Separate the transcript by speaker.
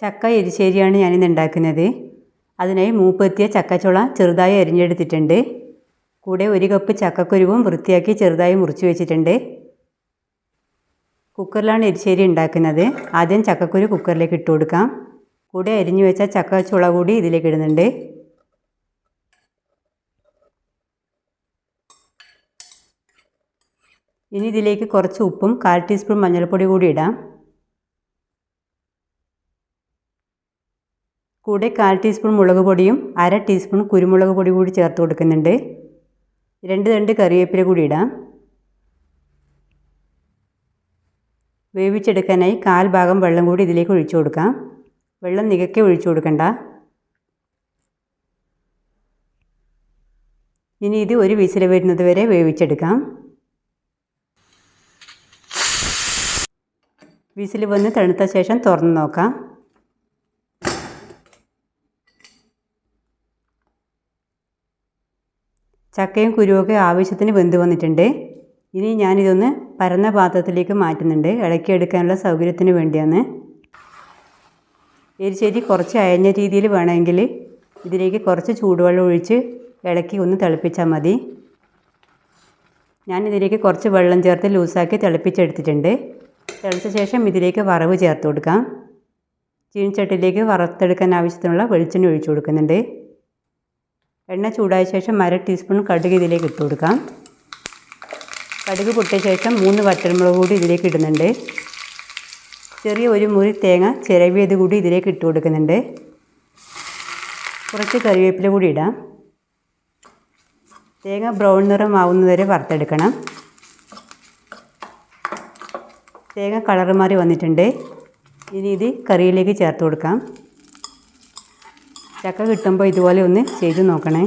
Speaker 1: ചക്ക എരിശ്ശേരിയാണ് ഞാനിന്ന് ഉണ്ടാക്കുന്നത്. അതിനായി മൂപ്പെത്തിയ ചക്കച്ചുള ചെറുതായി അരിഞ്ഞെടുത്തിട്ടുണ്ട്. കൂടെ ഒരു കപ്പ് ചക്കക്കുരുവും വൃത്തിയാക്കി ചെറുതായി മുറിച്ച് വെച്ചിട്ടുണ്ട്. കുക്കറിലാണ് എരിശ്ശേരി ഉണ്ടാക്കുന്നത്. ആദ്യം ചക്കക്കുരു കുക്കറിലേക്ക് ഇട്ട് കൊടുക്കാം. കൂടെ അരിഞ്ഞു വെച്ച ചക്കച്ചുള കൂടി ഇതിലേക്ക് ഇടുന്നുണ്ട്. ഇനി ഇതിലേക്ക് കുറച്ച് ഉപ്പും കാൽ ടീസ്പൂൺ മഞ്ഞൾപ്പൊടി കൂടി ഇടാം. കൂടെ കാൽ ടീസ്പൂൺ മുളക് പൊടിയും അര ടീസ്പൂൺ കുരുമുളക് പൊടി കൂടി ചേർത്ത് കൊടുക്കുന്നുണ്ട്. രണ്ട് രണ്ട് കറിവേപ്പില കൂടി ഇടാം. വേവിച്ചെടുക്കാനായി കാൽ ഭാഗം വെള്ളം കൂടി ഇതിലേക്ക് ഒഴിച്ചു കൊടുക്കാം. വെള്ളം നികക്കെ ഒഴിച്ചു കൊടുക്കണ്ട. ഇനി ഇത് ഒരു വിസിൽ വരുന്നത് വരെ വേവിച്ചെടുക്കാം. വിസിൽ വന്ന് തണുത്ത ശേഷം തുറന്ന് നോക്കാം. ചക്കയും കുരുവൊക്കെ ആവശ്യത്തിന് വെന്ത് വന്നിട്ടുണ്ട്. ഇനി ഞാനിതൊന്ന് പരന്ന പാത്രത്തിലേക്ക് മാറ്റുന്നുണ്ട്. ഇളക്കിയെടുക്കാനുള്ള സൗകര്യത്തിന് വേണ്ടിയാണ്. എരിശ്ശേരി കുറച്ച് അയഞ്ഞ രീതിയിൽ വേണമെങ്കിൽ ഇതിലേക്ക് കുറച്ച് ചൂടുവെള്ളം ഒഴിച്ച് ഇളക്കി ഒന്ന് തിളപ്പിച്ചാൽ മതി. ഞാൻ ഇതിലേക്ക് കുറച്ച് വെള്ളം ചേർത്ത് ലൂസാക്കി തിളപ്പിച്ചെടുത്തിട്ടുണ്ട്. തിളച്ച ശേഷം ഇതിലേക്ക് വറവ് ചേർത്ത് കൊടുക്കാം. ചീനിച്ചട്ടിലേക്ക് വറുത്തെടുക്കാൻ ആവശ്യത്തിനുള്ള വെളിച്ചെണ്ണ ഒഴിച്ചു കൊടുക്കുന്നുണ്ട്. എണ്ണ ചൂടായ ശേഷം അര ടീസ്പൂൺ കടുക് ഇതിലേക്ക് ഇട്ട് കൊടുക്കാം. കടുക് പൊട്ടിയ ശേഷം മൂന്ന് വറ്റൽമുളക് കൂടി ഇതിലേക്ക് ഇടുന്നുണ്ട്. ചെറിയ ഒരു മുറി തേങ്ങ ചിരവിയത് കൂടി ഇതിലേക്ക് ഇട്ട് കൊടുക്കുന്നുണ്ട്. കുറച്ച് കറിവേപ്പില കൂടി ഇടാം. തേങ്ങ ബ്രൗൺ നിറം ആവുന്നതുവരെ വറുത്തെടുക്കണം. തേങ്ങ കളർ മാറി വന്നിട്ടുണ്ട്. ഇനി ഇത് കറിയിലേക്ക് ചേർത്ത് കൊടുക്കാം. ചക്ക കിട്ടുമ്പോൾ ഇതുപോലെ ഒന്ന് ചെയ്ത് നോക്കണേ.